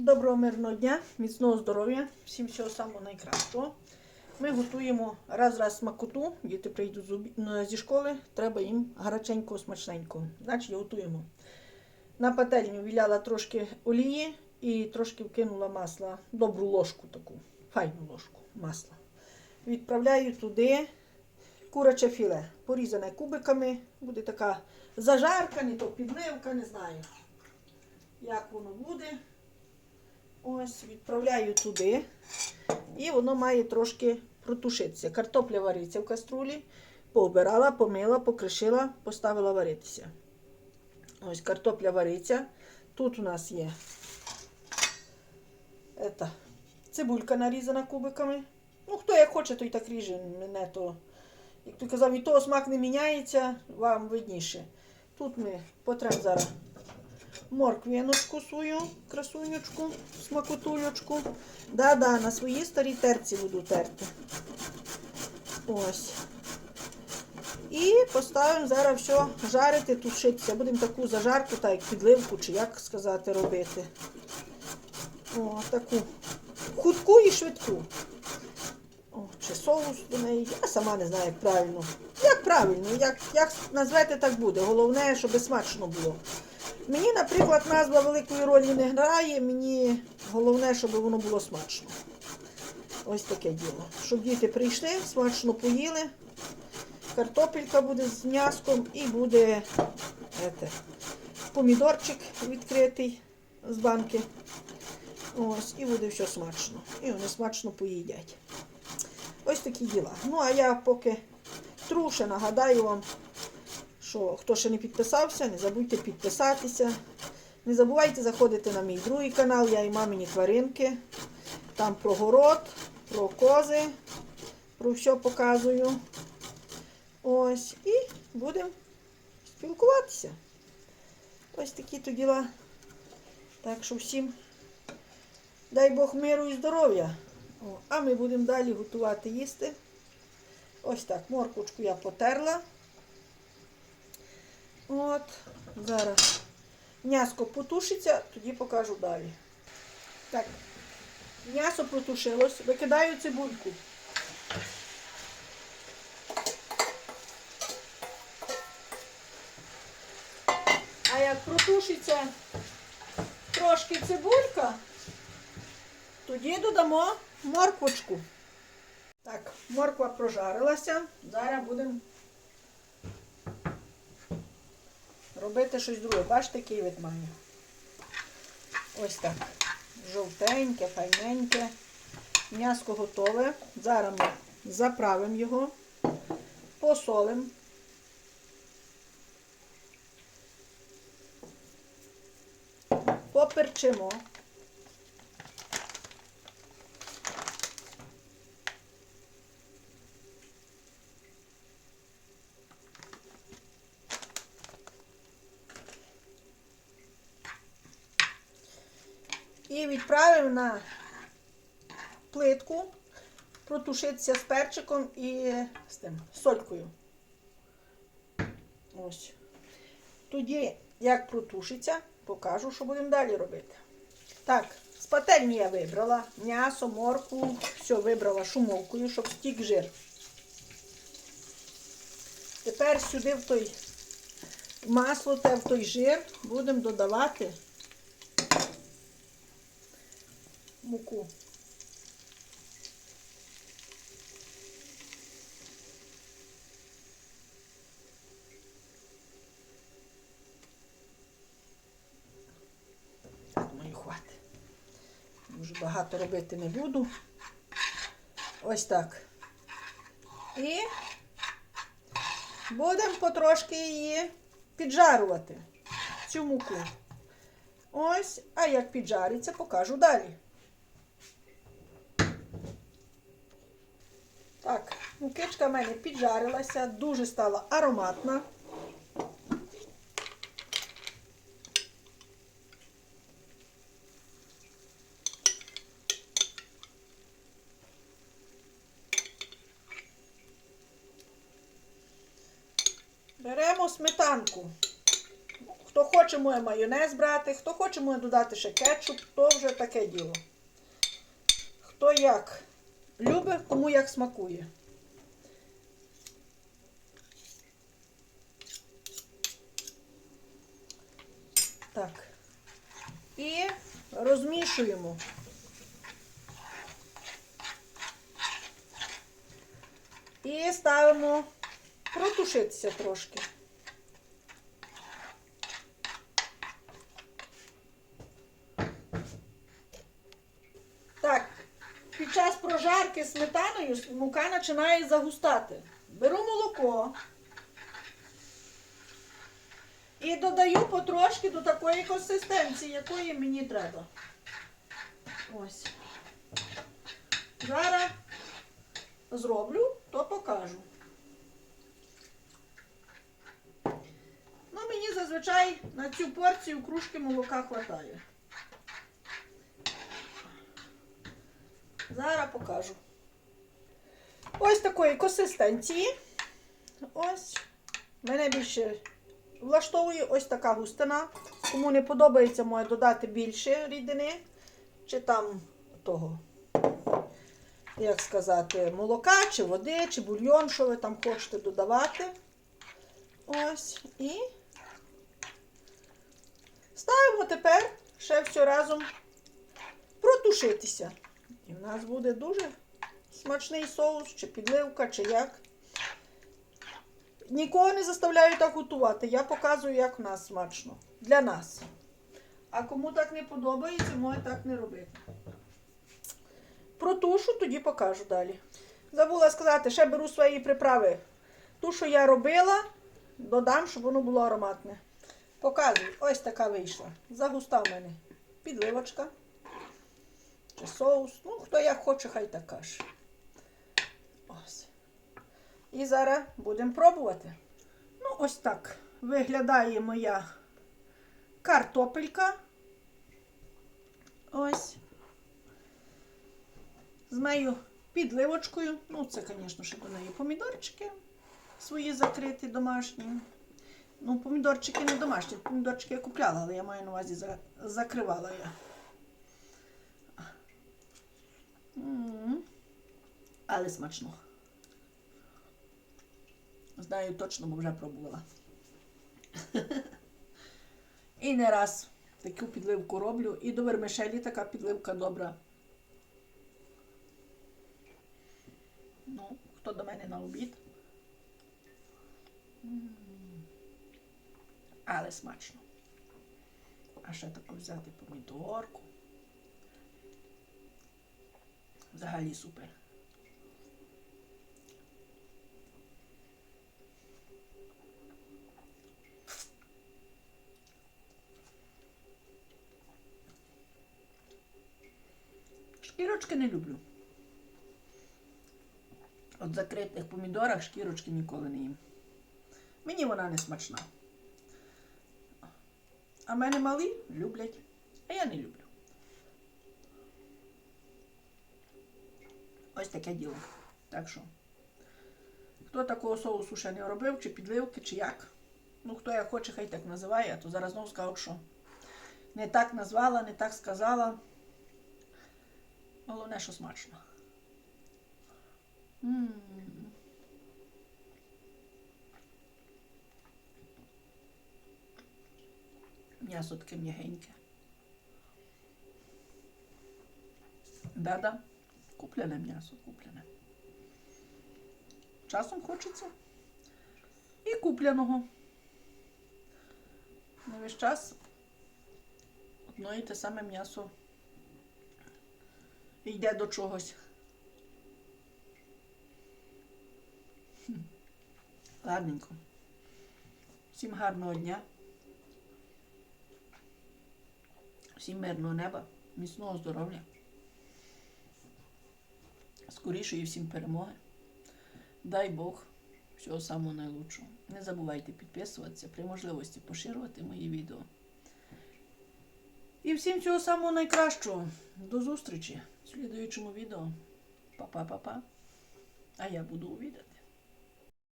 Доброго мирного дня, міцного здоров'я, всім всього самого найкращого. Ми готуємо раз-раз смакоту, діти прийдуть зі школи, треба їм гаряченького, смачненького. Значить, готуємо. На пательню віляла трошки олії і трошки вкинула масла, добру ложку таку, файну ложку масла. Відправляю туди куряче філе, порізане кубиками. Буде така зажарка, не то підливка, не знаю, як воно буде. Ось, відправляю туди. І воно має трошки протушитися. Картопля вариться в каструлі. Пообирала, помила, покришила, поставила варитися. Ось картопля вариться. Тут у нас є ета, цибулька нарізана кубиками. Ну, хто як хоче, той так ріже. Мене то, як ти казав, від того смак не міняється, вам видніше. Тут ми потремо зараз морквиночку свою, красунечку, смакотулечку. Да-да, на своїй старій терці буду терти. Ось. І поставимо зараз все жарити, тушитися. Будемо таку зажарку, так як підливку, чи як сказати, робити. О, таку хутку і швидку. О, чи соус до неї. Я сама не знаю, як правильно. Як правильно, як, як назвете, так буде. Головне, щоб смачно було. Мені, наприклад, назва великої ролі не грає. Мені головне, щоб воно було смачно. Ось таке діло. Щоб діти прийшли, смачно поїли. Картопелька буде з м'яском і буде ете, помідорчик відкритий з банки. Ось, і буде все смачно. І вони смачно поїдять. Ось такі діла. Ну, а я поки труше нагадаю вам, що хто ще не підписався, не забудьте підписатися. Не забувайте заходити на мій другий канал, я і мамині тваринки. Там про город, про кози, про все показую. Ось. І будемо спілкуватися. Ось такі то діла. Так що всім дай Бог миру і здоров'я. А ми будемо далі готувати їсти. Ось так, морквочку я потерла. От, зараз м'яско потушиться, тоді покажу далі. Так, м'ясо протушилось, викидаю цибульку. А як протушиться трошки цибулька, тоді додамо морквочку. Так, морква прожарилася. Зараз будемо робити щось друге. Бачите, який вид має. Ось так. Жовтеньке, файненьке. М'яско готове. Зараз ми заправимо його, посолимо. Поперчимо. І відправимо на плитку протушитися з перчиком і з тим солькою. Ось. Тоді, як протушиться, покажу, що будемо далі робити. Так, з пательні я вибрала м'ясо, моркву, все вибрала шумовкою, щоб стік жир. Тепер сюди в той масло та в той жир будемо додавати муку. Так, мою хватить. Дуже багато робити не буду. Ось так. І будемо потрошки її піджарувати, цю муку. Ось, а як піджариться, покажу далі. Так, мукичка в мене піджарилася, дуже стала ароматна. Беремо сметанку. Хто хоче, може майонез брати, хто хоче, може додати ще кетчуп, то вже таке діло. Хто як любить, кому як смакує. Так. І розмішуємо. І ставимо протушитися трошки. Так, під час прожарки сметаною мука починає загустати. Беру молоко і додаю потрошки до такої консистенції, якої мені треба. Ось. Зараз зроблю, то покажу. Ну, мені зазвичай на цю порцію кружки молока вистачає. Зараз покажу. Ось такої консистенції. Ось. Мене більше влаштовує ось така густина. Кому не подобається, може додати більше рідини. Чи там того, як сказати, молока, чи води, чи бульйон, що ви там хочете додавати. Ось. І ставимо тепер ще все разом протушитися. І в нас буде дуже смачний соус, чи підливка, чи як. Нікого не заставляю так готувати. Я показую, як в нас смачно. Для нас. А кому так не подобається, може так не робити. Протушу, тоді покажу далі. Забула сказати, ще беру свої приправи. Ту, що я робила, додам, щоб воно було ароматне. Показую, ось така вийшла. Загуста в мене підливочка чи соус. Ну, хто як хоче, хай так каже. Ось. І зараз будемо пробувати. Ну, ось так виглядає моя картопелька. Ось. З моєю підливочкою. Ну, це, звісно, ще до неї помідорчики свої закриті домашні. Ну, помідорчики не домашні, помідорчики я купляла, але я маю на увазі закривала я. М. Але смачно. Знаю точно, бо вже пробувала. І не раз таку підливку роблю. І до вермишелі така підливка добра. Ну, хто до мене на обід. Але смачно. А ще таку взяти помідорку. Взагалі супер. Шкірочки не люблю. От закритих помідорах шкірочки ніколи не їм. Мені вона не смачна. А мене малі люблять, а я не люблю. Таке діло. Так що, хто такого соусу ще не робив, чи підливки, чи як. Ну, хто як хоче, хай так називає, то зараз знову скажу, що не так назвала, не так сказала. Головне, що смачно. м М'ясо таке м'ягеньке. Да-да, куплене м'ясо, куплене. Часом хочеться. І купленого. Не весь час одно і те саме м'ясо йде до чогось. Ладненько. Всім гарного дня. Всім мирного неба, міцного здоров'я. Скорішої всім перемоги. Дай Бог всього самого найлучшого. Не забувайте підписуватися, при можливості поширювати мої відео. І всім всього самого найкращого. До зустрічі в слідуючому відео. Па-па-па-па. А я буду увідати.